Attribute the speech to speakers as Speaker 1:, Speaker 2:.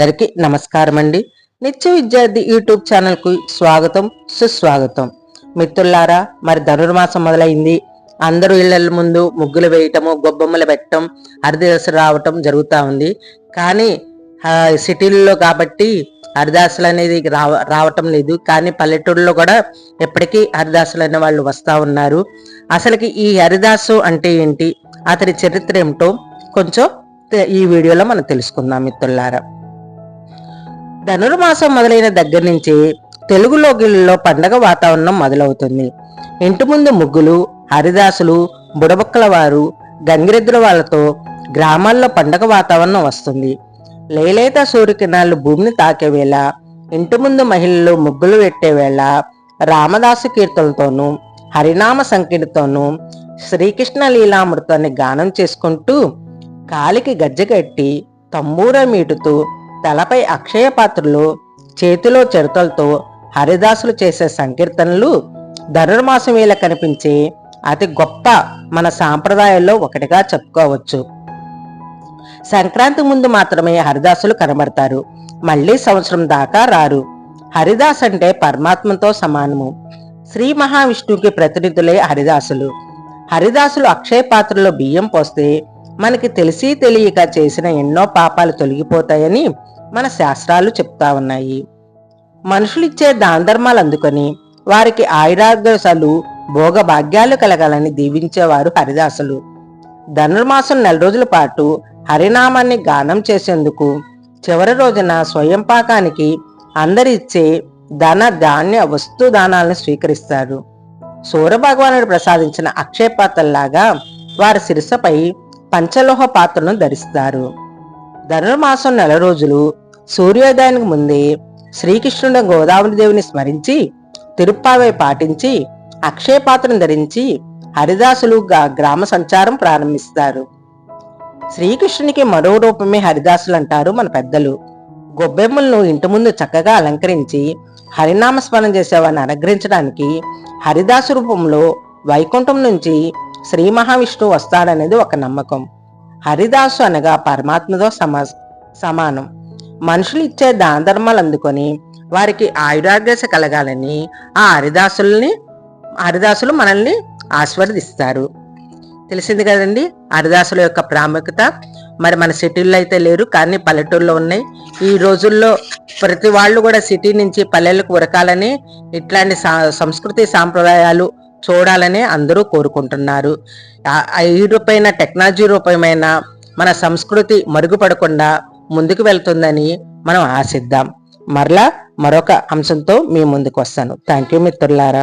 Speaker 1: అందరికీ నమస్కారం అండి నిత్య విద్యార్థి యూట్యూబ్ ఛానల్కు స్వాగతం సుస్వాగతం. మిత్రులారా మరి ధనుర్మాసం మొదలైంది. అందరూ ఇళ్ళ ముందు ముగ్గులు వేయటము గొబ్బమ్మలు పెట్టడం అరిదాసులు రావటం జరుగుతూ ఉంది. కానీ సిటీల్లో కాబట్టి హరిదాసులు అనేది రావ రావటం లేదు. కానీ పల్లెటూరులో కూడా ఎప్పటికీ హరిదాసులు అనే వాళ్ళు వస్తూ ఉన్నారు. అసలుకి ఈ హరిదాసు అంటే ఏంటి? అతని చరిత్ర ఏమిటో కొంచెం ఈ వీడియోలో మనం తెలుసుకుందాం మిత్రులారా. ధనుర్మాసం మొదలైన దగ్గర నుంచి తెలుగు లోగిళ్ళలో పండగ వాతావరణం మొదలవుతుంది. ఇంటి ముందు ముగ్గులు హరిదాసులు బుడబుక్కల వారు గంగిరెద్దుల వాళ్ళతో గ్రామాల్లో పండగ వాతావరణం వస్తుంది. లేలేత సూర్యకిరణాలు భూమిని తాకే వేళ ఇంటి ముందు మహిళలు ముగ్గులు పెట్టే వేళ రామదాసు కీర్తనలతోనూ హరినామ సంకీర్తనతోనూ శ్రీకృష్ణ లీలామృతాన్ని గానం చేసుకుంటూ కాలికి గజ్జగట్టి తంబూర మీటుతూ తలపై అక్షయ పాత్రలు చేతిలో చిరుతలతో హరిదాసులు చేసే సంకీర్తనలు ధనుర్మాసం వేళ కనిపించే అతి గొప్ప మన సాంప్రదాయాల్లో ఒకటిగా చెప్పుకోవచ్చు. సంక్రాంతి ముందు మాత్రమే హరిదాసులు కనబడతారు. మళ్ళీ సంవత్సరం దాకా రారు. హరిదాస్ అంటే పరమాత్మతో సమానము. శ్రీ మహావిష్ణువుకి ప్రతినిధులే హరిదాసులు. హరిదాసులు అక్షయ పాత్రలో బియ్యం పోస్తే మనకి తెలిసి తెలియక చేసిన ఎన్నో పాపాలు తొలగిపోతాయని మన శాస్త్రాలు చెప్తా ఉన్నాయి. మనుషులిచ్చే దానధర్మాలు అందుకొని వారికి ఆయురాగ్రసాలు భోగభాగ్యాలు కలగాలని దీవించేవారు హరిదాసులు. ధనుర్మాసం నెల రోజుల పాటు హరినామాన్ని గానం చేసేందుకు చివరి రోజున స్వయం పాకానికి అందరిచ్చే ధన ధాన్య వస్తు దానాలను స్వీకరిస్తారు. సూర్యభగవానుడు ప్రసాదించిన అక్షయపాత్రలాగా వారి శిరసపై పంచలోహ పాత్రను ధరిస్తారు. ధనుర్మాసం నెల రోజులు సూర్యోదయానికి ముందే శ్రీకృష్ణుడు గోదావరి దేవుని స్మరించి తిరుప్పావై పాటించి అక్షయ పాత్రను ధరించి హరిదాసులు గ్రామ సంచారం ప్రారంభిస్తారు. శ్రీకృష్ణునికి మరో రూపమే హరిదాసులు అంటారు మన పెద్దలు. గొబ్బెమ్మలను ఇంటి ముందు చక్కగా అలంకరించి హరినామ స్మరణ చేసేవారిని అనుగ్రహించడానికి హరిదాసు రూపంలో వైకుంఠం నుంచి శ్రీ మహావిష్ణువు వస్తాడనేది ఒక నమ్మకం. హరిదాసు అనగా పరమాత్మతో సమా సమానం. మనుషులు ఇచ్చే దాన ధర్మాలు అందుకొని వారికి ఆయురాగ్రస కలగాలని ఆ హరిదాసుల్ని హరిదాసులు మనల్ని ఆస్వాదిస్తారు తెలిసింది కదండి? హరిదాసుల యొక్క ప్రాముఖ్యత. మరి మన సిటీల్లో అయితే లేరు కానీ పల్లెటూరులో ఉన్నాయి. ఈ రోజుల్లో ప్రతి వాళ్ళు కూడా సిటీ నుంచి పల్లెలకు ఉరకాలని ఇట్లాంటి సా- సంస్కృతి సాంప్రదాయాలు చూడాలని అందరూ కోరుకుంటున్నారు. ఈ రూపమైన టెక్నాలజీ రూపమైన మన సంస్కృతి మరుగుపడకుండా ముందుకు వెళ్తుందని మనం ఆశిద్దాం. మరలా మరొక అంశంతో మీ ముందుకు వస్తాను. థ్యాంక్ యూ మిత్రులారా.